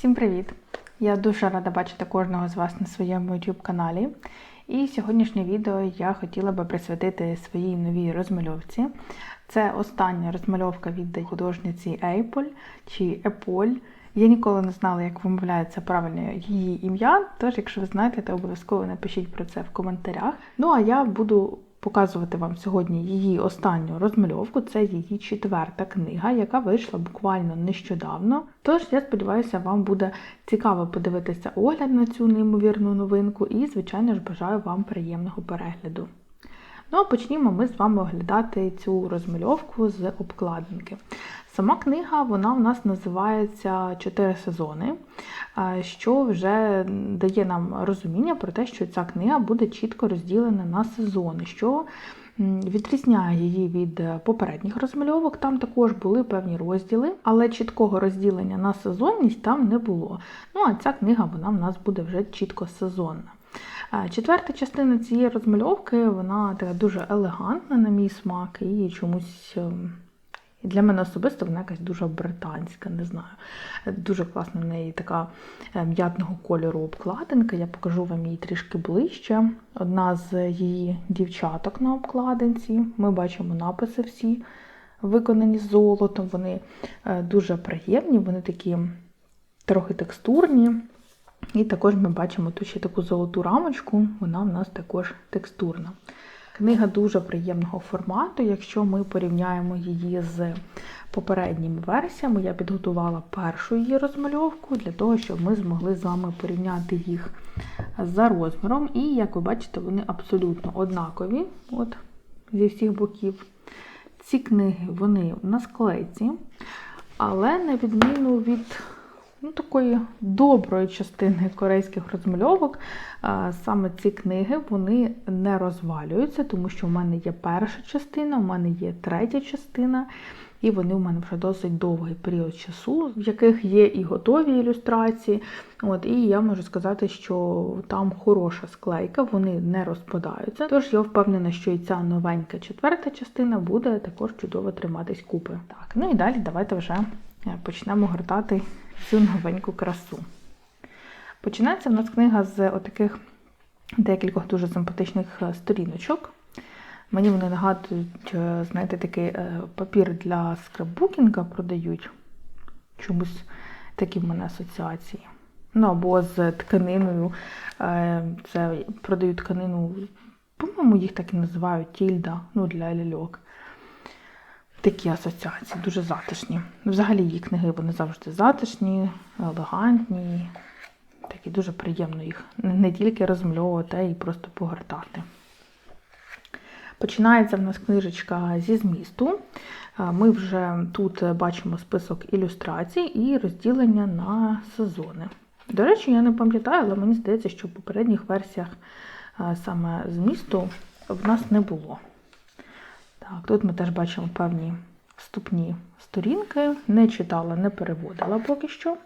Всім привіт! Я дуже рада бачити кожного з вас на своєму YouTube каналі. І сьогоднішнє відео я хотіла би присвятити своїй новій розмальовці. Це остання розмальовка від художниці Apple чи Apple. Я ніколи не знала, як вимовляється правильно її ім'я, тож, якщо ви знаєте, то обов'язково напишіть про це в коментарях. Ну а я буду показувати вам сьогодні її останню розмальовку. Це її четверта книга, яка вийшла буквально нещодавно. Тож я сподіваюся, вам буде цікаво подивитися огляд на цю неймовірну новинку, і, звичайно ж, бажаю вам приємного перегляду. Ну а почнімо ми з вами оглядати цю розмальовку з обкладинки. Сама книга вона в нас називається Чотири сезони, що вже дає нам розуміння про те, що ця книга буде чітко розділена на сезони, що відрізняє її від попередніх розмальовок. Там також були певні розділи, але чіткого розділення на сезонність там не було. Ну а ця книга вона в нас буде вже чітко сезонна. Четверта частина цієї розмальовки, вона така дуже елегантна, на мій смак, і чомусь ем, для мене особисто вона якась дуже британська, не знаю. Дуже класна в неї така е, м'ятного кольору обкладинка. Я покажу вам її трішки ближче. Одна з її дівчаток на обкладинці. Ми бачимо написи всі виконані золотом. Вони е, дуже приємні, вони такі трохи текстурні. І також ми бачимо тут ще таку золоту рамочку, вона в нас також текстурна. Книга дуже приємного формату. Якщо ми порівняємо її з попередніми версіями, я підготувала першу її розмальовку для того, щоб ми змогли з вами порівняти їх за розміром. І, як ви бачите, вони абсолютно однакові от, зі всіх боків. Ці книги вони на склейці, але на відміну від ну, такої доброї частини корейських розмальовок. Саме ці книги вони не розвалюються, тому що в мене є перша частина, в мене є третя частина, і вони в мене вже досить довгий період часу, в яких є і готові ілюстрації. От, І я можу сказати, що там хороша склейка, вони не розпадаються. Тож я впевнена, що і ця новенька четверта частина буде також чудово триматись купи. Так, ну і далі давайте вже е, почнемо гортати цю новеньку красу. Починається в нас книга з отаких декількох дуже симпатичних е, сторіночок. Мені вони нагадують, е, знаєте, такий е, папір для скраббукінга продають. Чомусь такі в мене асоціації. Ну, або з тканиною. Це продають тканину, по-моєму, їх так і називають тільда, ну, для ляльок. Такі асоціації, дуже затишні. Взагалі її книги вони завжди затишні, елегантні. Такі дуже приємно їх не тільки розмальовувати, а й просто погортати. Починається в нас книжечка зі змісту. Ми вже тут бачимо список ілюстрацій і розділення на сезони. До речі, я не пам'ятаю, але мені здається, що в попередніх версіях саме змісту в нас не було. Так, Тут ми теж бачимо певні вступні сторінки, не читала, не переводила поки що.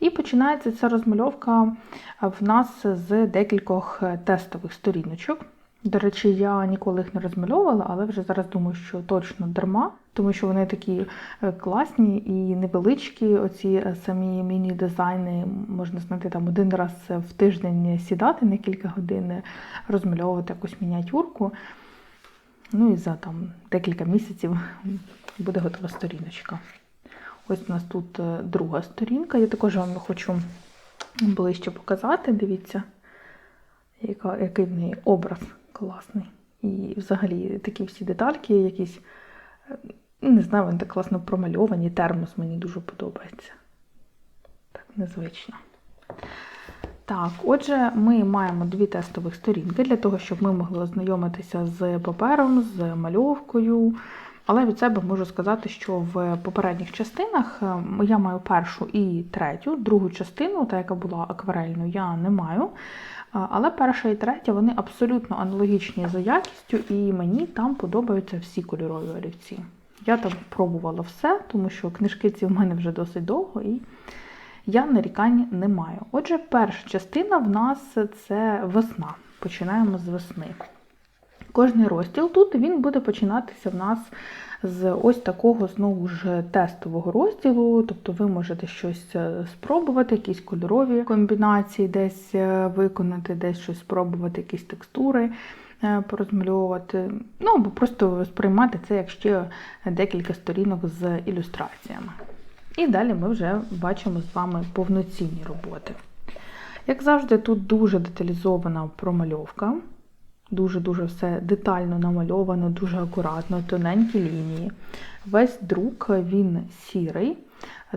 І починається ця розмальовка в нас з декількох тестових сторіночок. До речі, я ніколи їх не розмальовувала, але вже зараз думаю, що точно дарма, тому що вони такі е, класні і невеличкі. Оці е, самі міні-дизайни можна знайти там один раз в тиждень сідати на кілька годин, розмальовувати якусь мініатюрку. Ну і за там декілька місяців буде готова сторіночка. Ось у нас тут е, друга сторінка. Я також вам хочу ближче показати. Дивіться, яка, який в неї образ класний. І взагалі такі всі детальки, якісь, е, не знаю, вони так класно промальовані. Термос мені дуже подобається. Так, незвично. Так, отже, ми маємо дві тестових сторінки для того, щоб ми могли ознайомитися з папером, з мальовкою. Але від себе можу сказати, що в попередніх частинах е, я маю першу і третю, другу частину, та яка була акварельною, я не маю. Але перша і третя вони абсолютно аналогічні за якістю, і мені там подобаються всі кольорові олівці. Я там пробувала все, тому що книжки ці в мене вже досить довго. і я нарікань не маю. Отже, перша частина в нас це весна. Починаємо з весни. Кожний розділ тут він буде починатися в нас з ось такого знову ж тестового розділу. Тобто ви можете щось е, спробувати, якісь кольорові комбінації десь е, виконати, десь щось спробувати, якісь текстури е, порозмальовувати. Ну або просто сприймати це як ще декілька сторінок з ілюстраціями. І далі ми вже бачимо з вами повноцінні роботи. Як завжди, тут дуже деталізована промальовка. Дуже-дуже все детально намальовано, дуже акуратно, тоненькі лінії. Весь друк він сірий.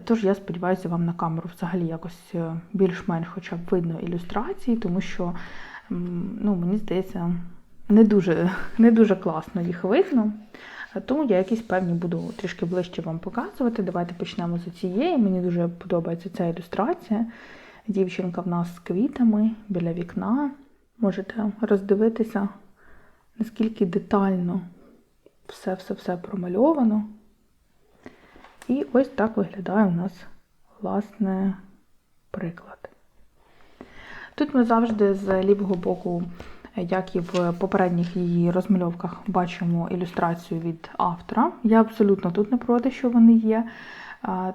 Тож я сподіваюся, вам на камеру взагалі якось е, більш-менш хоча б видно ілюстрації, тому що, ну, мені здається, не дуже, не дуже класно їх видно. Тому я якісь певні буду трішки ближче вам показувати. Давайте почнемо з цієї. Мені дуже подобається ця ілюстрація. Дівчинка в нас з квітами біля вікна. Можете роздивитися, наскільки детально все-все-все промальовано. І ось так виглядає у нас, власне, приклад. Тут ми завжди з лівого боку, як і в попередніх її розмальовках, бачимо ілюстрацію від автора. Я абсолютно тут не проти, що вони є,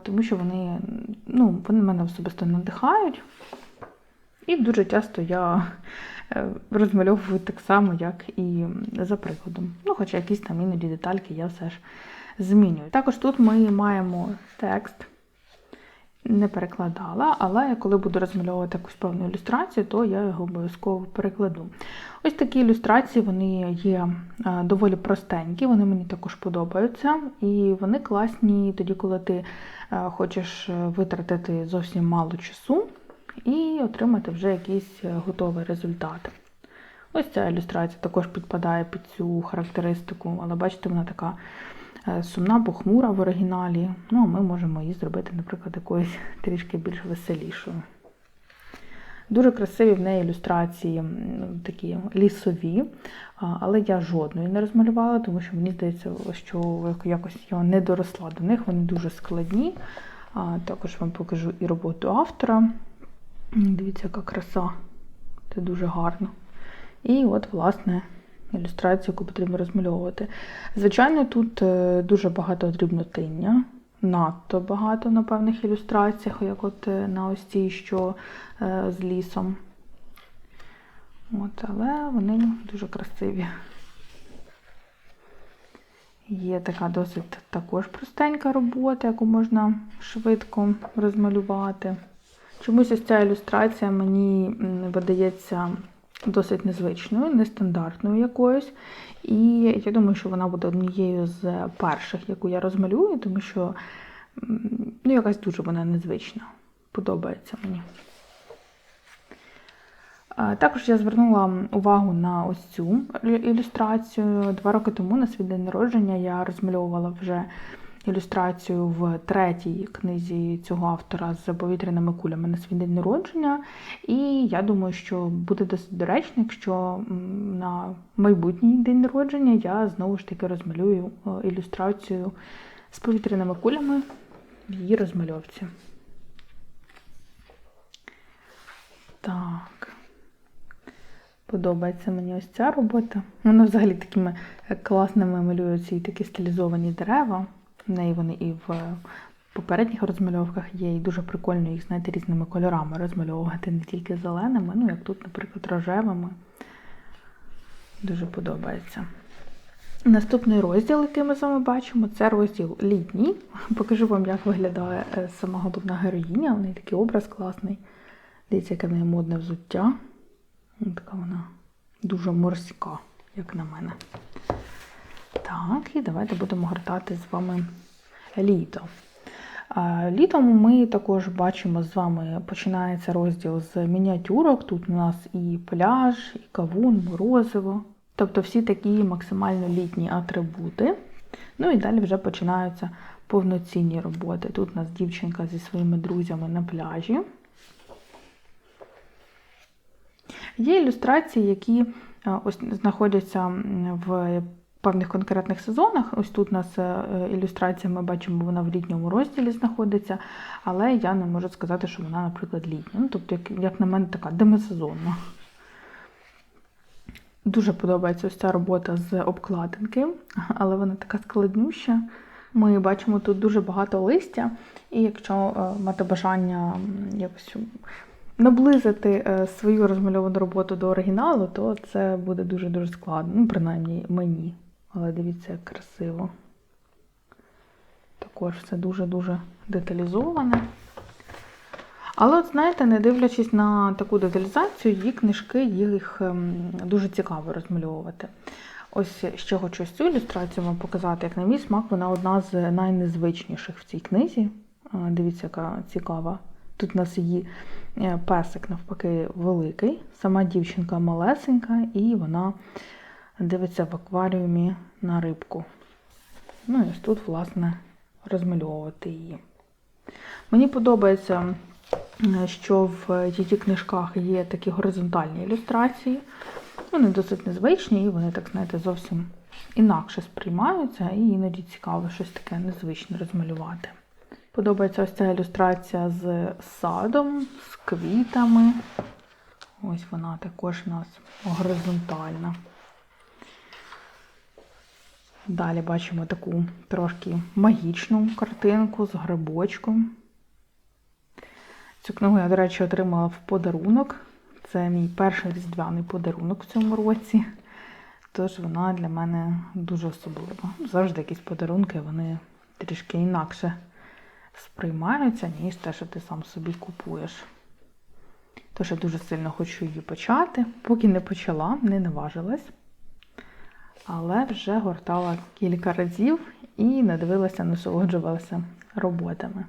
тому що вони, ну, вони мене особисто надихають. І дуже часто я е, розмальовую так само, як і за прикладом. Ну, хоча якісь там іноді детальки я все ж змінюю. Також тут ми маємо текст, не перекладала, але коли буду розмальовувати якусь певну ілюстрацію, то я його обов'язково перекладу. Ось такі ілюстрації вони є е, доволі простенькі, вони мені також подобаються. І вони класні тоді, коли ти е, хочеш витратити зовсім мало часу і отримати вже якийсь е, готовий результат. Ось ця ілюстрація також підпадає під цю характеристику, але бачите, вона така е, сумна, похмура в оригіналі. Ну, а ми можемо її зробити, наприклад, якоюсь трішки більш веселішою. Дуже красиві в неї ілюстрації такі лісові, але я жодної не розмалювала, тому що мені здається, що якось я не доросла до них, вони дуже складні. Також вам покажу і роботу автора. Дивіться, яка краса. Це дуже гарно. І от, власне, ілюстрацію, яку потрібно розмальовувати. Звичайно, тут е, дуже багато дрібнотиння, надто багато на певних ілюстраціях, як от е, на ось цій, що е, з лісом. От, Але вони дуже красиві. Є така досить також простенька робота, яку можна швидко розмалювати. Чомусь ось ця ілюстрація мені видається досить незвичною, нестандартною якоюсь. І я думаю, що вона буде однією з перших, яку я розмалюю, тому що ну, якась дуже вона незвична. Подобається мені. Також я звернула увагу на ось цю ілюстрацію. Два роки тому на свій день народження я розмальовувала вже ілюстрацію в третій книзі цього автора з повітряними кулями на свій день народження. І я думаю, що буде досить доречно, якщо на майбутній день народження я знову ж таки розмалюю е, ілюстрацію з повітряними кулями в її розмальовці. Так. Подобається мені ось ця робота. Вона взагалі такими класними малюються і такі стилізовані дерева. В неї вони і в попередніх розмальовках є, і дуже прикольно їх, знаєте, різними кольорами розмальовувати, не тільки зеленими, ну, як тут, наприклад, рожевими. Дуже подобається. Наступний розділ, який ми з вами бачимо, це розділ літній. Покажу вам, як виглядає е, сама головна героїня. У неї такий образ класний. Дивіться, яке в неї модне взуття. Така вона дуже морська, як на мене. Так, і давайте будемо гортати з вами літо. Літом ми також бачимо з вами починається розділ з мініатюрок. Тут у нас і пляж, і кавун, морозиво. Тобто всі такі максимально літні атрибути. Ну і далі вже починаються повноцінні роботи. Тут у нас дівчинка зі своїми друзями на пляжі. Є ілюстрації, які ось знаходяться в певних конкретних сезонах. Ось тут у нас е, ілюстрація, ми бачимо, вона в літньому розділі знаходиться, але я не можу сказати, що вона, наприклад, літня. Ну, Тобто, як, як на мене, така демосезонна. Дуже подобається ось ця робота з обкладинки, але вона така складнюща. Ми бачимо тут дуже багато листя, і якщо е, мати бажання якось наблизити е, свою розмальовану роботу до оригіналу, то це буде дуже-дуже складно. Ну, принаймні мені. Але дивіться, як красиво. Також все дуже-дуже деталізоване. Але, от знаєте, не дивлячись на таку деталізацію, її книжки, їх ем, дуже цікаво розмальовувати. Ось ще хочу цю ілюстрацію вам показати. Як на мій смак, вона одна з найнезвичніших в цій книзі. Дивіться, яка цікава. Тут у нас її е, песик, навпаки, великий, сама дівчинка малесенька, і вона дивиться в акваріумі на рибку. Ну і ось тут, власне, розмальовувати її. Мені подобається, що в її книжках є такі горизонтальні ілюстрації. Вони досить незвичні, і вони, так знаєте, зовсім інакше сприймаються, і іноді цікаво щось таке незвичне розмалювати. Подобається ось ця ілюстрація з садом, з квітами. Ось вона також у нас горизонтальна. Далі бачимо таку трошки магічну картинку з грибочком. Цю книгу я, до речі, отримала в подарунок. Це мій перший різдвяний подарунок в цьому році. Тож вона для мене дуже особлива. Завжди якісь подарунки, вони трішки інакше сприймаються, ніж те, що ти сам собі купуєш. Тож я дуже сильно хочу її почати. Поки не почала, не наважилась. Але вже гортала кілька разів і надивилася, насолоджувалася роботами.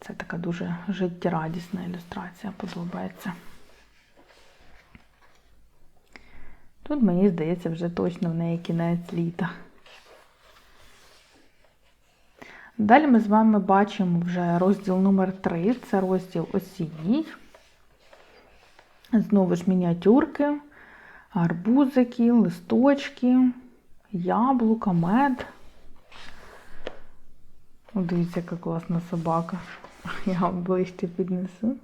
Це така дуже життєрадісна ілюстрація, подобається. Тут, мені здається, вже точно в неї кінець літа. Далі ми з вами бачимо вже розділ номер 3 це розділ осінній. Знову ж мініатюрки, арбузики, листочки, яблука, мед. Дивіться, яка класна собака. Я вам ближче піднесу.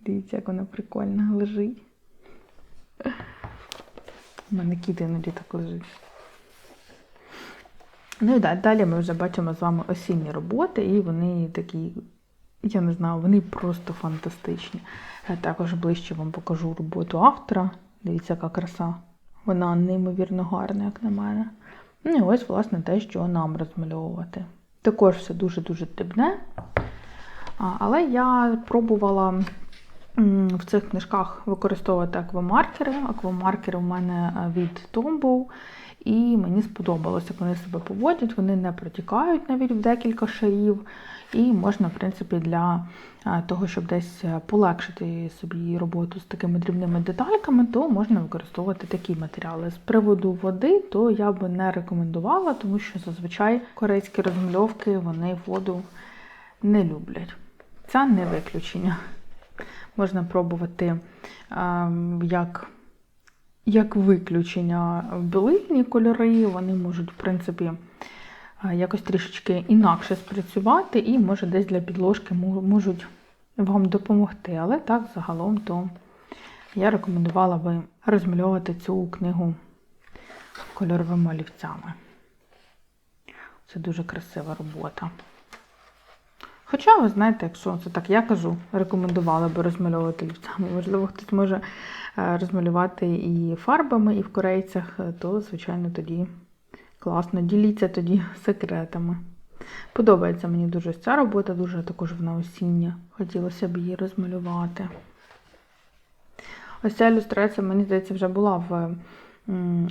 Дивіться, як вона прикольно лежить. У мене кіт іноді так лежить. Ну і далі ми вже бачимо з вами осінні роботи, і вони такі, я не знаю, вони просто фантастичні. Я також ближче вам покажу роботу автора. Дивіться, яка краса. Вона неймовірно гарна, як на мене. Ну і ось, власне, те, що нам розмальовувати. Також все дуже-дуже дрібне. Але я пробувала в цих книжках використовувати аквамаркери. Аквамаркери в мене е, від Tombow. І мені сподобалося, як вони себе поводять, вони не протікають навіть в декілька шарів. І можна, в принципі, для е, того, щоб десь е, полегшити собі роботу з такими дрібними детальками, то можна використовувати такі матеріали. З приводу води, то я би не рекомендувала, тому що зазвичай корейські розмальовки вони воду не люблять. Це не виключення. Можна пробувати ем, як як виключення білизні кольори, вони можуть, в принципі, е, якось трішечки інакше спрацювати, і, може, десь для підложки можуть вам допомогти. Але так, загалом, то я рекомендувала би розмальовувати цю книгу кольоровими олівцями. Це дуже красива робота. Хоча, ви знаєте, якщо це так я кажу, рекомендувала би розмальовувати олівцями. Можливо, хтось може розмалювати і фарбами, і в корейцях, то, звичайно, тоді класно. Діліться тоді секретами. Подобається мені дуже ця робота, дуже також вона осіння. Хотілося б її розмалювати. Ось ця ілюстрація, мені здається, вже була в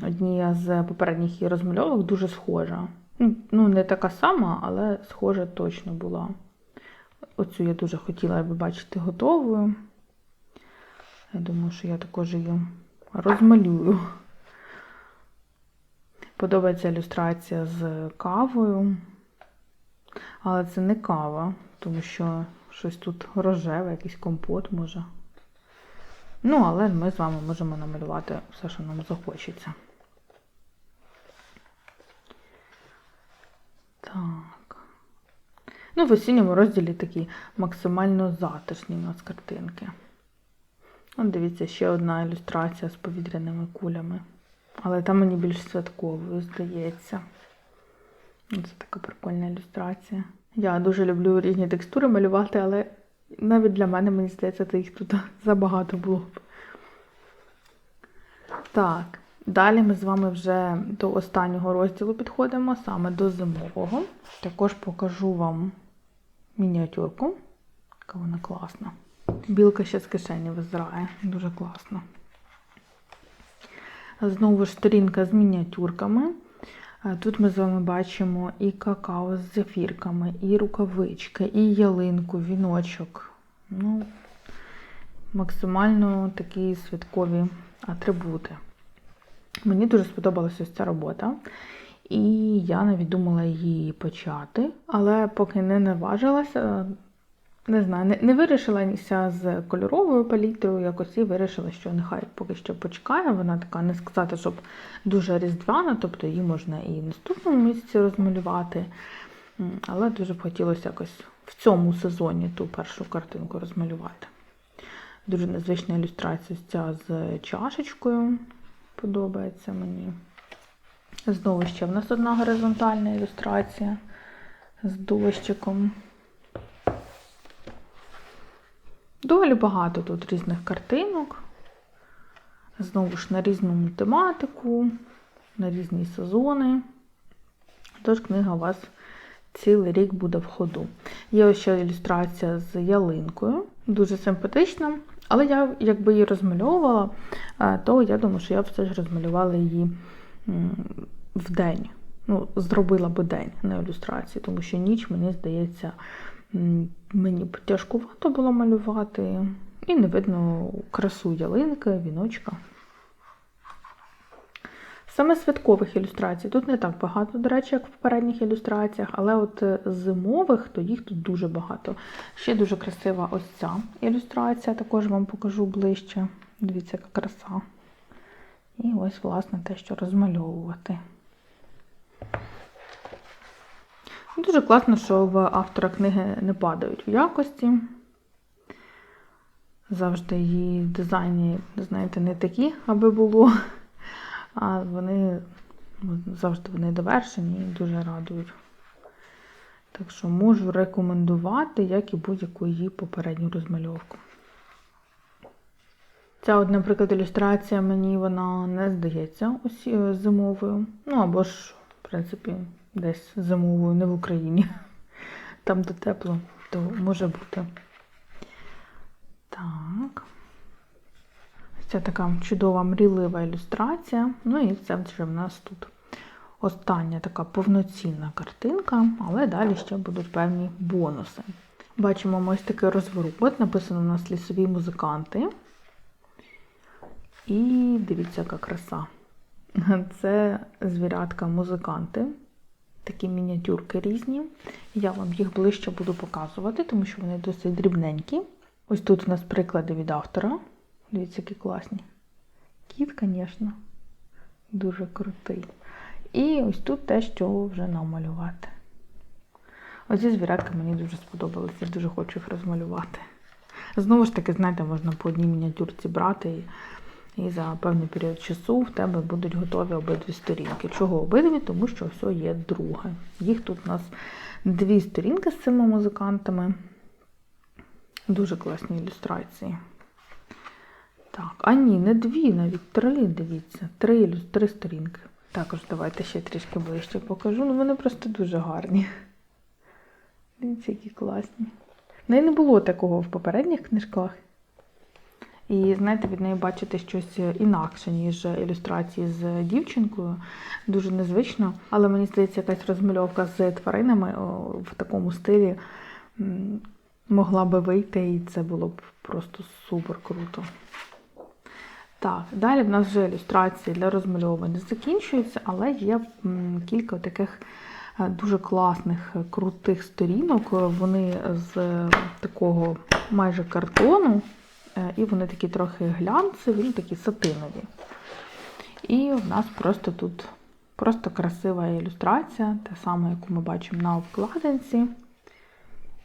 одній з попередніх її розмальовок, дуже схожа. Ну, не така сама, але схожа точно була. Оцю я дуже хотіла би бачити готовою. Я думаю, що я також її розмалюю. Подобається ілюстрація з кавою. Але це не кава, тому що щось тут рожеве, якийсь компот може. Ну, але ми з вами можемо намалювати все, що нам захочеться. Так. Ну, в осінньому розділі такі максимально затишні у нас картинки. От дивіться, ще одна ілюстрація з повітряними кулями. Але там мені більш святковою здається. Це така прикольна ілюстрація. Я дуже люблю різні текстури малювати, але навіть для мене, мені здається, то їх тут забагато було б. Так, далі ми з вами вже до останнього розділу підходимо, саме до зимового. Також покажу вам мініатюрку. Яка вона класна. Білка ще з кишені визирає. Дуже класно. Знову ж сторінка з мініатюрками. Тут ми з вами бачимо і какао з зефірками, і рукавички, і ялинку, віночок. Ну, максимально такі святкові атрибути. Мені дуже сподобалася ця робота. І я навіть думала її почати, але поки не наважилася, не знаю, не, не вирішилася з кольоровою палітрою якось і вирішила, що нехай поки що почекає. Вона така, не сказати, щоб дуже різдвяна, тобто її можна і в наступному місяці розмалювати. Але дуже б хотілося якось в цьому сезоні ту першу картинку розмалювати. Дуже незвична ілюстрація ця з чашечкою. Подобається мені. Знову ще в нас одна горизонтальна ілюстрація з дощиком. Доволі багато тут різних картинок. Знову ж на різну тематику, на різні сезони. Тож книга у вас цілий рік буде в ходу. Є ось ще ілюстрація з ялинкою, дуже симпатична. Але я, якби її розмальовувала, е, то я думаю, що я б все ж розмалювала її в день. Ну, зробила би день на ілюстрації, тому що ніч, мені здається, мені б тяжкувато було малювати. І не видно красу ялинки, віночка. Саме святкових ілюстрацій тут не так багато, до речі, як в попередніх ілюстраціях, але от е, зимових, то їх тут дуже багато. Ще дуже красива ось ця ілюстрація, також вам покажу ближче. Дивіться, яка краса. І ось, власне, те, що розмальовувати. Дуже класно, що в автора книги не падають в якості. Завжди її дизайні, знаєте, не такі, аби було. А вони ну, завжди вони довершені і дуже радують. Так що можу рекомендувати, як і будь-яку її попередню розмальовку. Ця, от, наприклад, ілюстрація мені вона не здається ось е, зимовою. Ну або ж, в принципі, десь зимовою, не в Україні. Там де тепло, то може бути. Так. Це така чудова мрійлива ілюстрація. Ну і це вже в нас тут остання така повноцінна картинка, але далі ще будуть певні бонуси. Бачимо ми ось такий розворот, написано у нас лісові музиканти. І дивіться, яка краса. Це звірятка-музиканти. Такі мініатюрки різні. Я вам їх ближче буду показувати, тому що вони досить дрібненькі. Ось тут у нас приклади від автора. Дивіться, які класні. Кіт, звісно, дуже крутий. І ось тут те, що вже намалювати. Оці звірятки мені дуже сподобалися, дуже хочу їх розмалювати. Знову ж таки, знаєте, можна по одній мініатюрці брати, і за певний період часу в тебе будуть готові обидві сторінки. Чого обидві? Тому що все є друге. Їх тут у нас дві сторінки з цими музикантами. Дуже класні ілюстрації. Так, а ні, не дві, навіть три, дивіться. Три, три сторінки. Також давайте ще трішки ближче покажу. Ну, вони просто дуже гарні. Дивіться, які класні. В неї не було такого в попередніх книжках. І, знаєте, від неї бачити щось інакше, ніж ілюстрації з дівчинкою. Дуже незвично. Але мені здається, якась розмальовка з тваринами в такому стилі могла би вийти, і це було б просто супер круто. Так, далі в нас вже ілюстрації для розмальовування закінчуються, але є кілька таких дуже класних, крутих сторінок. Вони з такого майже картону, і вони такі трохи глянцеві, такі сатинові. І в нас просто тут просто красива ілюстрація, та сама, яку ми бачимо на обкладинці.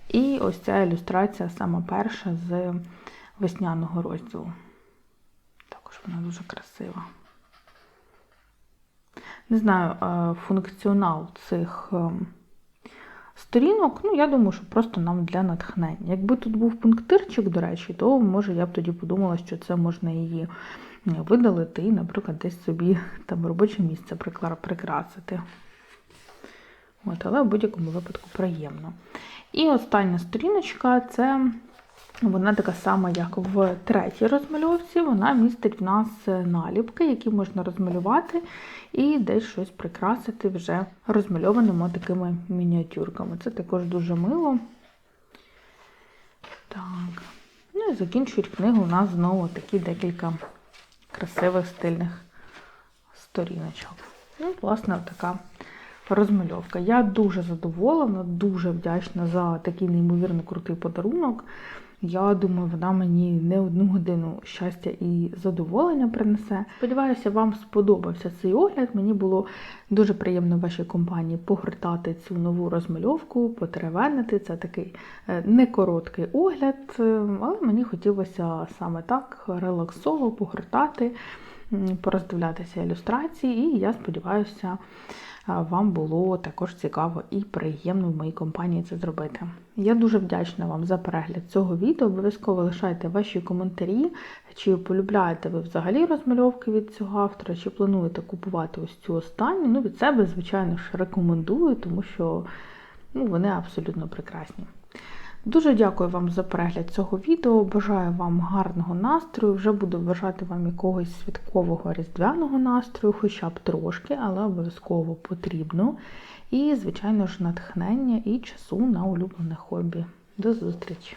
І ось ця ілюстрація сама перша з весняного розділу. Також Вона дуже красива. Не знаю, е, функціонал цих ем, сторінок, ну, я думаю, що просто нам для натхнення. Якби тут був пунктирчик, до речі, то може я б тоді подумала, що це можна її видалити і, наприклад, десь собі там робоче місце прикрасити. От, але в будь-якому випадку приємно. І остання сторіночка це вона така сама, як в третій розмальовці. Вона містить в нас наліпки, які можна розмалювати і десь щось прикрасити вже розмальованими такими мініатюрками. Це також дуже мило. Так. Ну і закінчують книгу у нас знову такі декілька красивих стильних сторіночок. Ну, власне, така розмальовка. Я дуже задоволена, дуже вдячна за такий неймовірно крутий подарунок. Я думаю, вона мені не одну годину щастя і задоволення принесе. Сподіваюся, вам сподобався цей огляд. Мені було дуже приємно в вашій компанії погортати цю нову розмальовку, потеревенити. Це такий е, не короткий огляд, е, але мені хотілося саме так релаксово погортати, пороздивлятися ілюстрації, і я сподіваюся, вам було також цікаво і приємно в моїй компанії це зробити. Я дуже вдячна вам за перегляд цього відео. Обов'язково лишайте ваші коментарі, чи полюбляєте ви взагалі розмальовки від цього автора, чи плануєте купувати ось цю останню. Ну, від себе, звичайно ж, рекомендую, тому що ну, вони абсолютно прекрасні. Дуже дякую вам за перегляд цього відео. Бажаю вам гарного настрою. Вже буду бажати вам якогось святкового різдвяного настрою, хоча б трошки, але обов'язково потрібно. І, звичайно ж, натхнення і часу на улюблене хобі. До зустрічі!